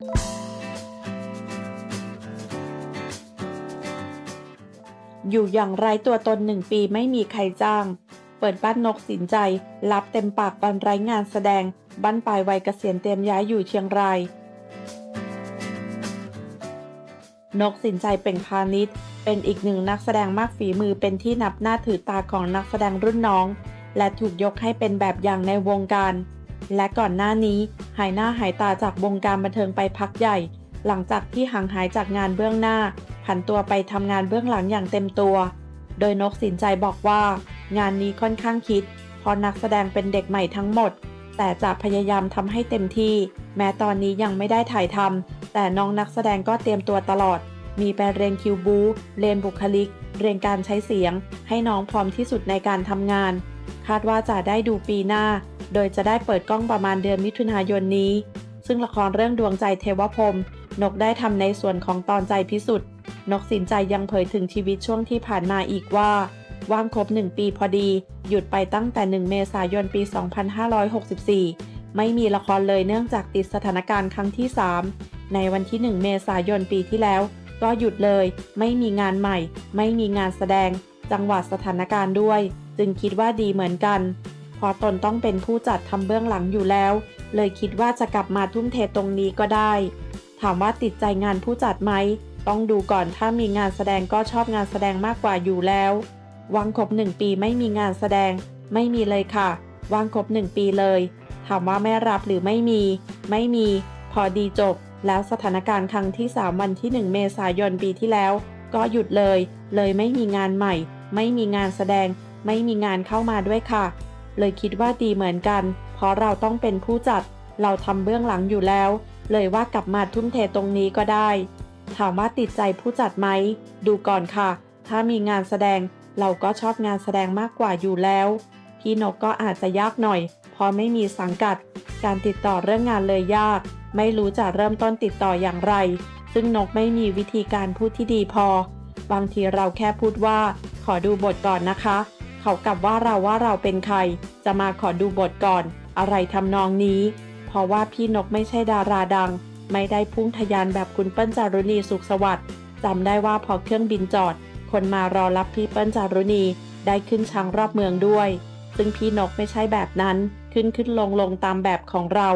อยู่อย่างไรตัวตนหนึ่งปีไม่มีใครจ้าง เปิดบ้านนกสินใจ รับเต็มปากวันไร้งานแสดงบ้านปลายวัยเกษียณเตรียมย้ายอยู่เชียงราย นกสินใจเปล่งพาณิชย์ เป็นอีกหนึ่งนักแสดงมากฝีมือเป็นที่นับหน้าถือตาของนักแสดงรุ่นน้อง และถูกยกให้เป็นแบบอย่างในวงการ และก่อนหน้านี้ หายหน้าหายตาจากวงการบันเทิงไปพักใหญ่ หลังจากที่ห่างหายจากงานเบื้องหน้า ผันตัวไปทำงานเบื้องหลังอย่างเต็มตัว โดยนกสินใจบอกว่า งานนี้ค่อนข้างคิดเพราะนักแสดงเป็นเด็กใหม่ทั้งหมด แต่จะพยายามทำให้เต็มที่ แม้ตอนนี้ยังไม่ได้ถ่ายทำแต่น้องนักแสดงก็เตรียมตัวตลอด มีไปเรียนคิวบูเรียนบุคลิก เรียนการใช้เสียง ให้น้องพร้อมที่สุดในการทำงาน คาดว่าจะได้ดูปีหน้า โดยจะได้เปิดกล้องประมาณเดือนมิถุนายนนี้ ซึ่งละครเรื่องดวงใจเทวพรมนกได้ทำในส่วนของตอนใจพิสุทธิ์นกสินใจยังเผยถึงชีวิตช่วงที่ผ่านมาอีกว่าว่างครบ 1 ปีพอดี หยุดไปตั้งแต่ 1 เมษายนปี 2564 ไม่มีละครเลยเนื่องจากติดสถานการณ์ครั้งที่ 3 ในวันที่ 1 เมษายนปีที่แล้ว ก็หยุดเลย ไม่มีงานใหม่ ไม่มีงานแสดง จังหวะสถานการณ์ด้วย จึงคิดว่าดีเหมือนกัน พอตนต้องเป็นผู้จัดทำเบื้องหลังอยู่แล้ว เลยคิดว่าจะกลับมาทุ่มเทตรงนี้ก็ได้ ถามว่าติดใจงานผู้จัดไหม ต้องดูก่อนถ้ามีงานแสดงก็ชอบงานแสดงมากกว่าอยู่แล้ววังครบหนึ่งปีไม่มีงานแสดง ไม่มีเลยค่ะวางครบหนึ่งปีเลย ถามว่าไม่รับหรือไม่มี ไม่มี พอดีจบ แล้วสถานการณ์ครั้งที่ 3 วันที่ 1 เมษายนปีที่แล้ว ก็หยุดเลย เลยไม่มีงานใหม่ ไม่มีงานแสดง ไม่มีงานเข้ามาด้วยค่ะ เลยคิดว่าดีเหมือนกัน เพราะเราต้องเป็นผู้จัด เราทำเบื้องหลังอยู่แล้ว เลยว่ากลับมาทุ่มเทตรงนี้ก็ได้ ถามว่าติดใจผู้จัดไหม ดูก่อนค่ะ ถ้ามีงานแสดง เราก็ชอบงานแสดงมากกว่าอยู่แล้ว พี่นกก็อาจจะยากหน่อย เพราะไม่มีสังกัด การติดต่อเรื่องงานเลยยาก ไม่รู้จะเริ่มต้นติดต่ออย่างไร ซึ่งนกไม่มีวิธีการพูดที่ดีพอ บางทีเราแค่พูดว่า ขอดูบทก่อนนะคะ เขากลับว่าเราว่าเราเป็นใคร จะมาขอดูบทก่อน อะไรทำนองนี้ เพราะว่าพี่นกไม่ใช่ดาราดัง ไม่ได้พุ่งทะยานแบบคุณเปิ้ลจารุณีสุขสวัสดิ์จำได้ว่าพอเครื่องบินจอด คนมารอรับพี่เปิ้ลจารุณี ได้ขึ้นช้างรอบเมืองด้วย ซึ่งพี่นกไม่ใช่แบบนั้น ขึ้นขึ้นลงลงตามแบบของเรา